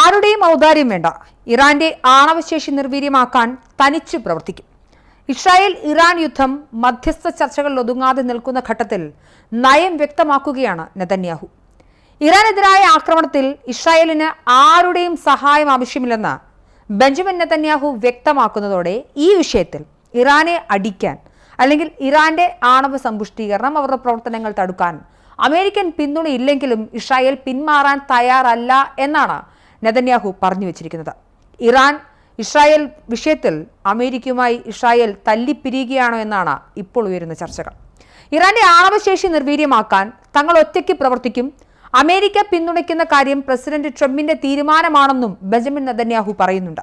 ആരുടെയും ഔദാര്യം വേണ്ട. ഇറാന്റെ ആണവശേഷി നിർവീര്യമാക്കാൻ തനിച്ചു പ്രവർത്തിക്കും. ഇസ്രായേൽ ഇറാൻ യുദ്ധം മധ്യസ്ഥ ചർച്ചകളിൽ ഒതുങ്ങാതെ നിൽക്കുന്ന ഘട്ടത്തിൽ നയം വ്യക്തമാക്കുകയാണ് നെതന്യാഹു. ഇറാനെതിരായ ആക്രമണത്തിൽ ഇസ്രായേലിന് ആരുടെയും സഹായം ആവശ്യമില്ലെന്ന് ബെഞ്ചമിൻ നെതന്യാഹു വ്യക്തമാക്കുന്നതോടെ ഈ വിഷയത്തിൽ ഇറാനെ അടിക്കാൻ അല്ലെങ്കിൽ ഇറാന്റെ ആണവ സമ്പുഷ്ടീകരണം അവരുടെ പ്രവർത്തനങ്ങൾ തടുക്കാൻ അമേരിക്കൻ പിന്തുണയില്ലെങ്കിലും ഇസ്രായേൽ പിന്മാറാൻ തയ്യാറല്ല എന്നാണ് നെതന്യാഹു പറഞ്ഞു വച്ചിരിക്കുന്നത്. ഇറാൻ ഇസ്രായേൽ വിഷയത്തിൽ അമേരിക്കയുമായി ഇസ്രായേൽ തല്ലിപ്പിരിയുകയാണോ എന്നാണ് ഇപ്പോൾ ഉയരുന്ന ചർച്ചകൾ. ഇറാന്റെ ആണവശേഷി നിർവീര്യമാക്കാൻ തങ്ങൾ ഒറ്റയ്ക്ക് പ്രവർത്തിക്കും. അമേരിക്ക പിന്തുണയ്ക്കുന്ന കാര്യം പ്രസിഡന്റ് ട്രംപിന്റെ തീരുമാനമാണെന്നും ബെഞ്ചമിൻ നെതന്യാഹു പറയുന്നുണ്ട്.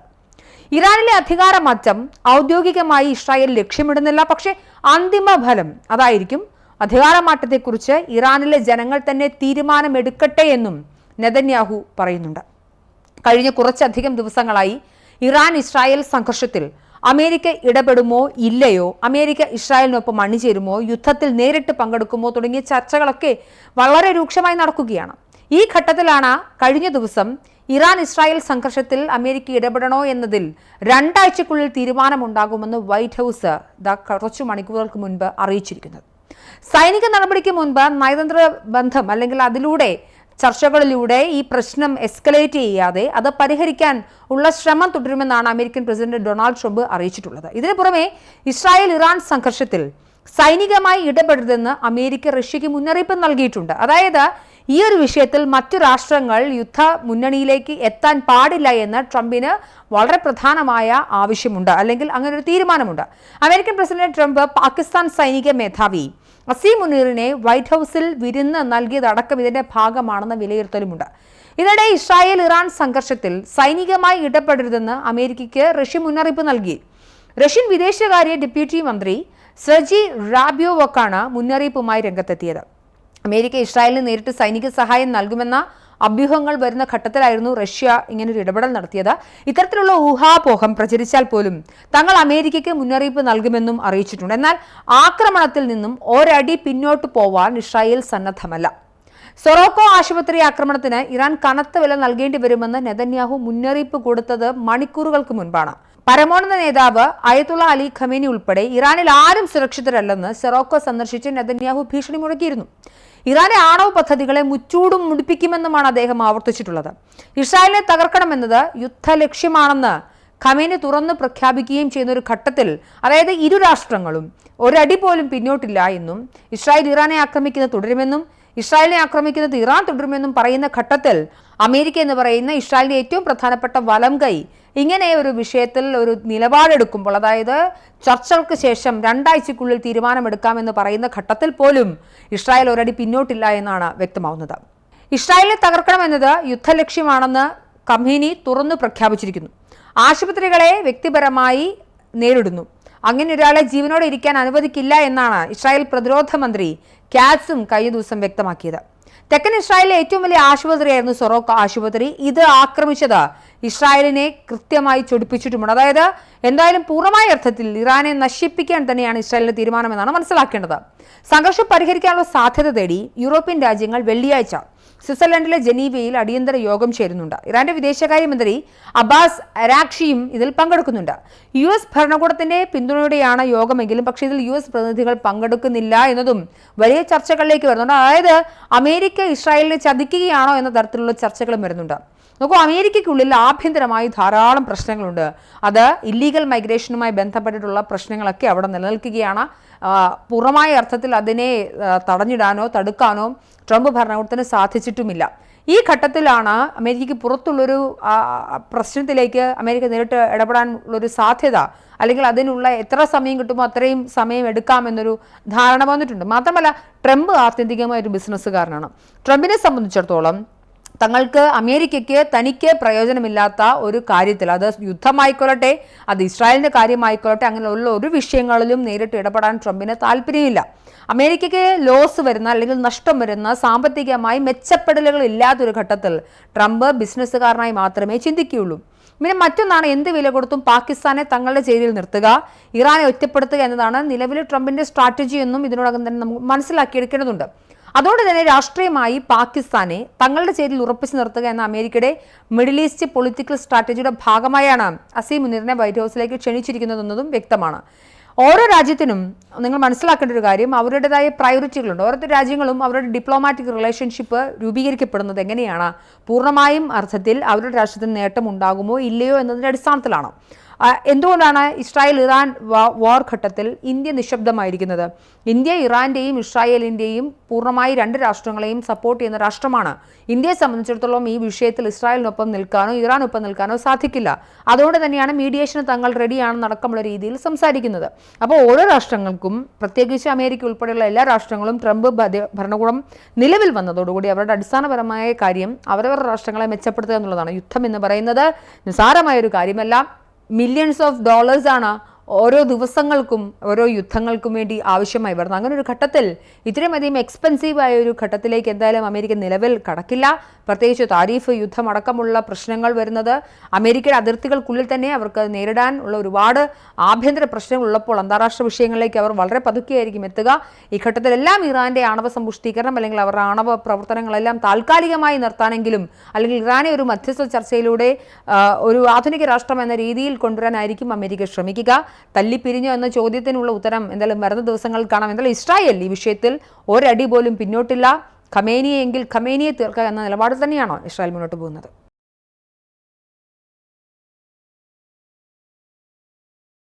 ഇറാനിലെ അധികാര മാറ്റം ഔദ്യോഗികമായി ഇസ്രായേൽ ലക്ഷ്യമിടുന്നില്ല. പക്ഷേ അന്തിമ ഫലം അതായിരിക്കും. അധികാര മാറ്റത്തെക്കുറിച്ച് ഇറാനിലെ ജനങ്ങൾ തന്നെ തീരുമാനമെടുക്കട്ടെ എന്നും നെതന്യാഹു പറയുന്നുണ്ട്. കഴിഞ്ഞ കുറച്ചധികം ദിവസങ്ങളായി ഇറാൻ ഇസ്രായേൽ സംഘർഷത്തിൽ അമേരിക്ക ഇടപെടുമോ ഇല്ലയോ അമേരിക്ക ഇസ്രായേലിനൊപ്പം അണിചേരുമോ യുദ്ധത്തിൽ നേരിട്ട് പങ്കെടുക്കുമോ തുടങ്ങിയ ചർച്ചകളൊക്കെ വളരെ രൂക്ഷമായി നടക്കുകയാണ്. ഈ ഘട്ടത്തിലാണ് കഴിഞ്ഞ ദിവസം ഇറാൻ ഇസ്രായേൽ സംഘർഷത്തിൽ അമേരിക്ക ഇടപെടണോ എന്നതിൽ രണ്ടാഴ്ചക്കുള്ളിൽ തീരുമാനമുണ്ടാകുമെന്ന് വൈറ്റ് ഹൗസ് കുറച്ചു മണിക്കൂറുകൾക്ക് മുൻപ് അറിയിച്ചിരിക്കുന്നത്. സൈനിക നടപടിക്ക് മുൻപ് നയതന്ത്ര ബന്ധം അല്ലെങ്കിൽ അതിലൂടെ ചർച്ചകളിലൂടെ ഈ പ്രശ്നം എസ്കലേറ്റ് ചെയ്യാതെ അത് പരിഹരിക്കാൻ ഉള്ള ശ്രമം തുടരുമെന്നാണ് അമേരിക്കൻ പ്രസിഡന്റ് ഡൊണാൾഡ് ട്രംപ് അറിയിച്ചിട്ടുള്ളത്. ഇതിനു പുറമെ ഇസ്രായേൽ ഇറാൻ സംഘർഷത്തിൽ സൈനികമായി ഇടപെടരുതെന്ന് അമേരിക്ക റഷ്യയ്ക്ക് മുന്നറിയിപ്പ് നൽകിയിട്ടുണ്ട്. അതായത് ഈ ഒരു വിഷയത്തിൽ മറ്റു രാഷ്ട്രങ്ങൾ യുദ്ധ മുന്നണിയിലേക്ക് എത്താൻ പാടില്ല എന്ന് ട്രംപിന് വളരെ പ്രധാനമായ ആവശ്യമുണ്ട്. അല്ലെങ്കിൽ അങ്ങനെ ഒരു തീരുമാനമുണ്ട്. അമേരിക്കൻ പ്രസിഡന്റ് ട്രംപ് പാകിസ്ഥാൻ സൈനിക മേധാവി അസീം മുനീറിനെ വൈറ്റ് ഹൗസിൽ വിരുന്ന് നൽകിയതടക്കം ഇതിന്റെ ഭാഗമാണെന്ന വിലയിരുത്തലുമുണ്ട്. ഇതിനിടെ ഇസ്രായേൽ ഇറാൻ സംഘർഷത്തിൽ സൈനികമായി ഇടപെടരുതെന്ന് അമേരിക്കയ്ക്ക് റഷ്യ മുന്നറിയിപ്പ് നൽകി. റഷ്യൻ വിദേശകാര്യ ഡെപ്യൂട്ടി മന്ത്രി സെർജി റാബ്യോവക്കാണ് മുന്നറിയിപ്പുമായി രംഗത്തെത്തിയത്. അമേരിക്ക ഇസ്രായേലിന് നേരിട്ട് സൈനിക സഹായം നൽകുമെന്ന അഭ്യൂഹങ്ങൾ വരുന്ന ഘട്ടത്തിലായിരുന്നു റഷ്യ ഇങ്ങനൊരു ഇടപെടൽ നടത്തിയത്. ഇത്തരത്തിലുള്ള ഊഹാപോഹം പ്രചരിച്ചാൽ പോലും തങ്ങൾ അമേരിക്കയ്ക്ക് മുന്നറിയിപ്പ് നൽകുമെന്നും അറിയിച്ചിട്ടുണ്ട്. എന്നാൽ ആക്രമണത്തിൽ നിന്നും ഒരടി പിന്നോട്ട് പോവാൻ ഇസ്രായേൽ സന്നദ്ധമല്ല. സൊറോക്കോ ആശുപത്രി ആക്രമണത്തിന് ഇറാൻ കനത്ത വില നൽകേണ്ടി വരുമെന്ന് നെതന്യാഹു മുന്നറിയിപ്പ് കൊടുത്തത് മണിക്കൂറുകൾക്ക് മുൻപാണ്. പരമോന്നത നേതാവ് അയത്തുള്ള അലി ഖമേനി ഉൾപ്പെടെ ഇറാനിൽ ആരും സുരക്ഷിതരല്ലെന്ന് സെറോക്കോ സന്ദർശിച്ച് നെതന്യാഹു ഭീഷണി മുഴക്കിയിരുന്നു. ഇറാന്റെ ആണവ പദ്ധതികളെ മുച്ചൂടും മുടിപ്പിക്കുമെന്നുമാണ് അദ്ദേഹം ആവർത്തിച്ചിട്ടുള്ളത്. ഇസ്രായേലിനെ തകർക്കണമെന്നത് യുദ്ധ ലക്ഷ്യമാണെന്ന് ഖമേനി തുറന്ന് പ്രഖ്യാപിക്കുകയും ചെയ്യുന്ന ഒരു ഘട്ടത്തിൽ അതായത് ഇരു രാഷ്ട്രങ്ങളും ഒരടി പോലും പിന്നോട്ടില്ല എന്നും ഇസ്രായേൽ ഇറാനെ ആക്രമിക്കുന്നത് തുടരുമെന്നും ഇസ്രായേലിനെ ആക്രമിക്കുന്നത് ഇറാൻ തുടരുമെന്നും പറയുന്ന ഘട്ടത്തിൽ അമേരിക്ക എന്ന് പറയുന്ന ഇസ്രായേലിന്റെ ഏറ്റവും പ്രധാനപ്പെട്ട വലം കൈ ഇങ്ങനെ ഒരു വിഷയത്തിൽ ഒരു നിലപാടെടുക്കുമ്പോൾ അതായത് ചർച്ചകൾക്ക് ശേഷം രണ്ടാഴ്ചക്കുള്ളിൽ തീരുമാനമെടുക്കാമെന്ന് പറയുന്ന ഘട്ടത്തിൽ പോലും ഇസ്രായേൽ ഒരടി പിന്നോട്ടില്ല എന്നാണ് വ്യക്തമാവുന്നത്. ഇസ്രായേലിനെ തകർക്കണമെന്നത് യുദ്ധലക്ഷ്യമാണെന്ന് കമ്പനി തുറന്നു പ്രഖ്യാപിച്ചിരിക്കുന്നു. ആശുപത്രികളെ വ്യക്തിപരമായി നേരിടുന്നു. അങ്ങനെ ഒരാളെ ജീവനോടെ ഇരിക്കാൻ അനുവദിക്കില്ല എന്നാണ് ഇസ്രായേൽ പ്രതിരോധ മന്ത്രി കാറ്റ്സും കഴിഞ്ഞ ദിവസം വ്യക്തമാക്കിയത്. തെക്കൻ ഇസ്രായേലിലെ ഏറ്റവും വലിയ ആശുപത്രിയായിരുന്നു സൊറോക്ക ആശുപത്രി. ഇത് ആക്രമിച്ചത് ഇസ്രായേലിനെ കൃത്യമായി ചൊടിപ്പിച്ചിട്ടുമുണ്ട്. അതായത് എന്തായാലും പൂർണമായ അർത്ഥത്തിൽ ഇറാനെ നശിപ്പിക്കാൻ തന്നെയാണ് ഇസ്രായേലിന്റെ തീരുമാനമെന്നാണ് മനസ്സിലാക്കേണ്ടത്. സംഘർഷം പരിഹരിക്കാനുള്ള സാധ്യത തേടി യൂറോപ്യൻ രാജ്യങ്ങൾ വെള്ളിയാഴ്ച സ്വിറ്റ്സർലൻഡിലെ ജനീവയിൽ അടിയന്തര യോഗം ചേരുന്നുണ്ട്. ഇറാന്റെ വിദേശകാര്യമന്ത്രി അബ്ബാസ് അരാക്ഷിയും ഇതിൽ പങ്കെടുക്കുന്നുണ്ട്. യു എസ് ഭരണകൂടത്തിന്റെ പിന്തുണയോടെയാണ് യോഗമെങ്കിലും പക്ഷേ ഇതിൽ യു എസ് പ്രതിനിധികൾ പങ്കെടുക്കുന്നില്ല എന്നതും വലിയ ചർച്ചകളിലേക്ക് വരുന്നുണ്ട്. അതായത് അമേരിക്ക ഇസ്രായേലിനെ ചതിക്കുകയാണോ എന്ന തരത്തിലുള്ള ചർച്ചകളും വരുന്നുണ്ട്. നോക്കൂ അമേരിക്കയ്ക്കുള്ളിൽ ആഭ്യന്തരമായി ധാരാളം പ്രശ്നങ്ങളുണ്ട്. അത് ഇല്ലീഗൽ മൈഗ്രേഷനുമായി ബന്ധപ്പെട്ടിട്ടുള്ള പ്രശ്നങ്ങളൊക്കെ അവിടെ നിലനിൽക്കുകയാണ്. പൂർണമായ അർത്ഥത്തിൽ അതിനെ തടഞ്ഞിടാനോ തടുക്കാനോ ട്രംപ് ഭരണകൂടത്തിന് സാധിച്ചിട്ടുമില്ല. ഈ ഘട്ടത്തിലാണ് അമേരിക്കയ്ക്ക് പുറത്തുള്ളൊരു പ്രശ്നത്തിലേക്ക് അമേരിക്ക നേരിട്ട് ഇടപെടാനുള്ളൊരു സാധ്യത അല്ലെങ്കിൽ അതിനുള്ള എത്ര സമയം കിട്ടുമോ അത്രയും സമയം എടുക്കാമെന്നൊരു ധാരണ വന്നിട്ടുണ്ട്. മാത്രമല്ല ട്രംപ് ആത്യന്തികമായ ഒരു ബിസിനസ്സുകാരനാണ്. ട്രംപിനെ സംബന്ധിച്ചിടത്തോളം തങ്ങൾക്ക് അമേരിക്കയ്ക്ക് തനിക്ക് പ്രയോജനമില്ലാത്ത ഒരു കാര്യത്തിൽ അത് യുദ്ധമായിക്കൊള്ളട്ടെ അത് ഇസ്രായേലിന്റെ കാര്യമായിക്കൊള്ളട്ടെ അങ്ങനെയുള്ള ഒരു വിഷയങ്ങളിലും നേരിട്ട് ഇടപെടാൻ ട്രംപിന് താല്പര്യമില്ല. അമേരിക്കയ്ക്ക് ലോസ് വരുന്ന അല്ലെങ്കിൽ നഷ്ടം വരുന്ന സാമ്പത്തികമായി മെച്ചപ്പെടലുകൾ ഇല്ലാത്തൊരു ഘട്ടത്തിൽ ട്രംപ് ബിസിനസ്സുകാരനായി മാത്രമേ ചിന്തിക്കുകയുള്ളൂ. പിന്നെ മറ്റൊന്നാണ് എന്ത് വില കൊടുത്തും പാകിസ്ഥാനെ തങ്ങളുടെ ചേരിയിൽ നിർത്തുക ഇറാനെ ഒറ്റപ്പെടുത്തുക എന്നതാണ് നിലവിലെ ട്രംപിന്റെ സ്ട്രാറ്റജി എന്നും ഇതിനോടകം തന്നെ നമുക്ക് മനസ്സിലാക്കിയെടുക്കേണ്ടതുണ്ട്. അതുകൊണ്ട് തന്നെ രാഷ്ട്രീയമായി പാകിസ്ഥാനെ തങ്ങളുടെ ചേരിൽ ഉറപ്പിച്ചു നിർത്തുക എന്ന അമേരിക്കയുടെ മിഡിൽ ഈസ്റ്റ് പൊളിറ്റിക്കൽ സ്ട്രാറ്റജിയുടെ ഭാഗമായാണ് അസീം മുനീറിനെ വൈറ്റ് ഹൗസിലേക്ക് ക്ഷണിച്ചിരിക്കുന്നതെന്നതും വ്യക്തമാണ്. ഓരോ രാജ്യത്തിനും നിങ്ങൾ മനസ്സിലാക്കേണ്ട ഒരു കാര്യം അവരുടേതായ പ്രയോറിറ്റികളുണ്ട്. ഓരോ രാജ്യങ്ങളും അവരുടെ ഡിപ്ലോമാറ്റിക് റിലേഷൻഷിപ്പ് രൂപീകരിക്കപ്പെടുന്നത് എങ്ങനെയാണ്? പൂർണമായും അർത്ഥത്തിൽ അവരുടെ രാഷ്ട്രത്തിന് നേട്ടം ഉണ്ടാകുമോ ഇല്ലയോ എന്നതിന്റെ അടിസ്ഥാനത്തിലാണ്. എന്തുകൊണ്ടാണ് ഇസ്രായേൽ ഇറാൻ വോർ ഘട്ടത്തിൽ ഇന്ത്യ നിശബ്ദമായിരിക്കുന്നത്? ഇന്ത്യ ഇറാന്റെയും ഇസ്രായേലിന്റെയും പൂർണമായി രണ്ട് രാഷ്ട്രങ്ങളെയും സപ്പോർട്ട് ചെയ്യുന്ന രാഷ്ട്രമാണ്. ഇന്ത്യയെ സംബന്ധിച്ചിടത്തോളം ഈ വിഷയത്തിൽ ഇസ്രായേലിനൊപ്പം നിൽക്കാനോ ഇറാനൊപ്പം നിൽക്കാനോ സാധിക്കില്ല. അതുകൊണ്ട് തന്നെയാണ് മീഡിയേഷന് തങ്ങൾ റെഡിയാണെന്ന് അടക്കമുള്ള രീതിയിൽ സംസാരിക്കുന്നത്. അപ്പോൾ ഓരോ രാഷ്ട്രങ്ങൾക്കും പ്രത്യേകിച്ച് അമേരിക്ക ഉൾപ്പെടെയുള്ള എല്ലാ രാഷ്ട്രങ്ങളും ട്രംപ് ഭരണകൂടം നിലവിൽ വന്നതോടുകൂടി അവരുടെ അടിസ്ഥാനപരമായ കാര്യം അവരവരുടെ രാഷ്ട്രങ്ങളെ മെച്ചപ്പെടുത്തുക എന്നുള്ളതാണ്. യുദ്ധം എന്ന് പറയുന്നത് നിസ്സാരമായ ഒരു കാര്യമല്ല. മില്യൺസ് ഓഫ് ഡോളേഴ്സ് ആണ് ഓരോ ദിവസങ്ങൾക്കും ഓരോ യുദ്ധങ്ങൾക്കും വേണ്ടി ആവശ്യമായി വരുന്നത് അങ്ങനെ ഒരു ഘട്ടത്തിൽ ഇത്രയും അധികം എക്സ്പെൻസീവ് ആയ ഒരു ഘട്ടത്തിലേക്ക് എന്തായാലും അമേരിക്ക നിലവിൽ കടക്കില്ല. പ്രത്യേകിച്ച് താരിഫ് യുദ്ധം അടക്കമുള്ള പ്രശ്നങ്ങൾ വരുന്നത് അമേരിക്കയുടെ അതിർത്തികൾക്കുള്ളിൽ തന്നെ അവർക്ക് നേരിടാൻ ഉള്ള ഒരുപാട് ആഭ്യന്തര പ്രശ്നങ്ങൾ ഉള്ളപ്പോൾ അന്താരാഷ്ട്ര വിഷയങ്ങളിലേക്ക് അവർ വളരെ പതുക്കെയായിരിക്കും എത്തുക. ഈ ഘട്ടത്തിലെല്ലാം ഇറാന്റെ ആണവ സമ്പുഷ്ടീകരണം അല്ലെങ്കിൽ അവരുടെ ആണവ പ്രവർത്തനങ്ങളെല്ലാം താൽക്കാലികമായി നിർത്താനെങ്കിലും അല്ലെങ്കിൽ ഇറാനെ ഒരു മധ്യസ്ഥ ചർച്ചയിലൂടെ ഒരു ആധുനിക രാഷ്ട്രം എന്ന രീതിയിൽ കൊണ്ടുവരാനായിരിക്കും അമേരിക്ക ശ്രമിക്കുക. തല്ലിപ്പിരിഞ്ഞോ എന്ന ചോദ്യത്തിനുള്ള ഉത്തരം എന്തായാലും വരുന്ന ദിവസങ്ങളിൽ കാണാം. എന്തായാലും ഇസ്രായേൽ ഈ വിഷയത്തിൽ ഒരടി പോലും പിന്നോട്ടില്ല. ഖമേനിയെങ്കിൽ ഖമേനിയെ തീർക്കുക എന്ന നിലപാട് തന്നെയാണോ ഇസ്രായേൽ മുന്നോട്ട് പോകുന്നത്?